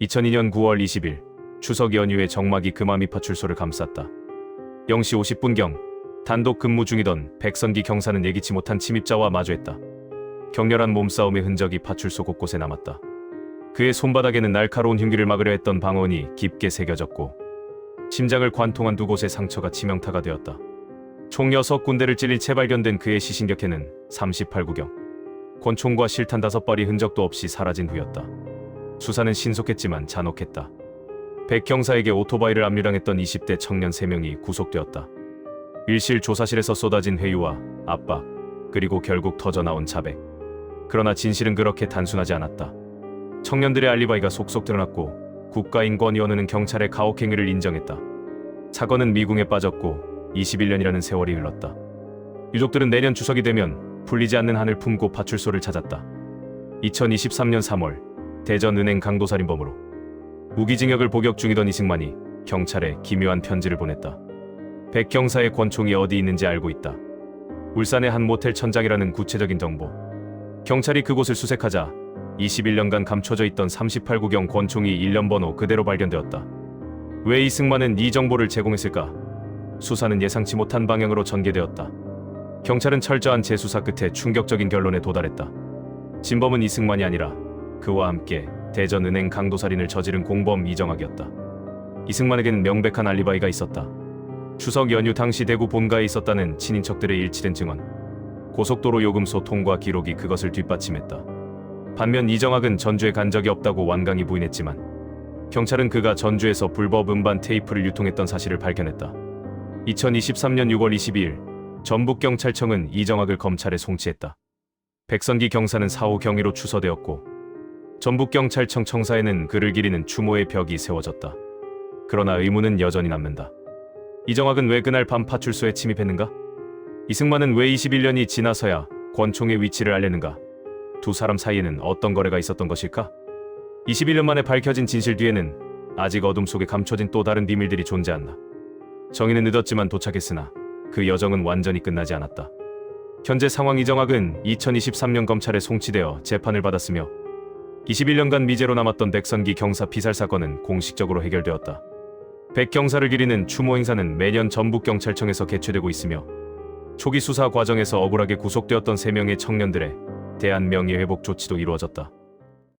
2002년 9월 20일 추석 연휴에 정막이 금아미 파출소를 감쌌다. 0시 50분경 단독 근무 중이던 백선기 경사는 예기치 못한 침입자와 마주했다. 격렬한 몸싸움의 흔적이 파출소 곳곳에 남았다. 그의 손바닥에는 날카로운 흉기를 막으려 했던 방언이 깊게 새겨졌고 심장을 관통한 두 곳의 상처가 치명타가 되었다. 총 6군데를 찔릴 채 발견된 그의 시신격회는 38구경. 권총과 실탄 다섯 발이 흔적도 없이 사라진 후였다. 수사는 신속했지만 잔혹했다. 백 경사에게 오토바이를 압류당했던 20대 청년 3명이 구속되었다. 일실 조사실에서 쏟아진 회유와 압박, 그리고 결국 터져나온 자백. 그러나 진실은 그렇게 단순하지 않았다. 청년들의 알리바이가 속속 드러났고 국가인권위원회는 경찰의 가혹행위를 인정했다. 사건은 미궁에 빠졌고 21년이라는 세월이 흘렀다. 유족들은 내년 추석이 되면 풀리지 않는 한을 품고 파출소를 찾았다. 2023년 3월 대전은행 강도살인범으로 무기징역을 복역 중이던 이승만이 경찰에 기묘한 편지를 보냈다. 백경사의 권총이 어디 있는지 알고 있다. 울산의 한 모텔 천장이라는 구체적인 정보. 경찰이 그곳을 수색하자 21년간 감춰져 있던 38구경 권총이 1년 번호 그대로 발견되었다. 왜 이승만은 이 정보를 제공했을까? 수사는 예상치 못한 방향으로 전개되었다. 경찰은 철저한 재수사 끝에 충격적인 결론에 도달했다. 진범은 이승만이 아니라 그와 함께 대전은행 강도살인을 저지른 공범 이정학이었다. 이승만에게는 명백한 알리바이가 있었다. 추석 연휴 당시 대구 본가에 있었다는 친인척들의 일치된 증언. 고속도로 요금소 통과 기록이 그것을 뒷받침했다. 반면 이정학은 전주에 간 적이 없다고 완강히 부인했지만 경찰은 그가 전주에서 불법 음반 테이프를 유통했던 사실을 발견했다. 2023년 6월 22일 전북경찰청은 이정학을 검찰에 송치했다. 백선기 경사는 4호 경위로 추서되었고 전북경찰청 청사에는 그를 기리는 추모의 벽이 세워졌다. 그러나 의문은 여전히 남는다. 이정학은 왜 그날 밤 파출소에 침입했는가? 이승만은 왜 21년이 지나서야 권총의 위치를 알렸는가? 두 사람 사이에는 어떤 거래가 있었던 것일까? 21년 만에 밝혀진 진실 뒤에는 아직 어둠 속에 감춰진 또 다른 비밀들이 존재한다. 정의는 늦었지만 도착했으나 그 여정은 완전히 끝나지 않았다. 현재 상황 이정학은 2023년 검찰에 송치되어 재판을 받았으며 21년간 미제로 남았던 백선기 경사 피살 사건은 공식적으로 해결되었다. 백 경사를 기리는 추모 행사는 매년 전북경찰청에서 개최되고 있으며 초기 수사 과정에서 억울하게 구속되었던 3명의 청년들의 대한 명예회복 조치도 이루어졌다.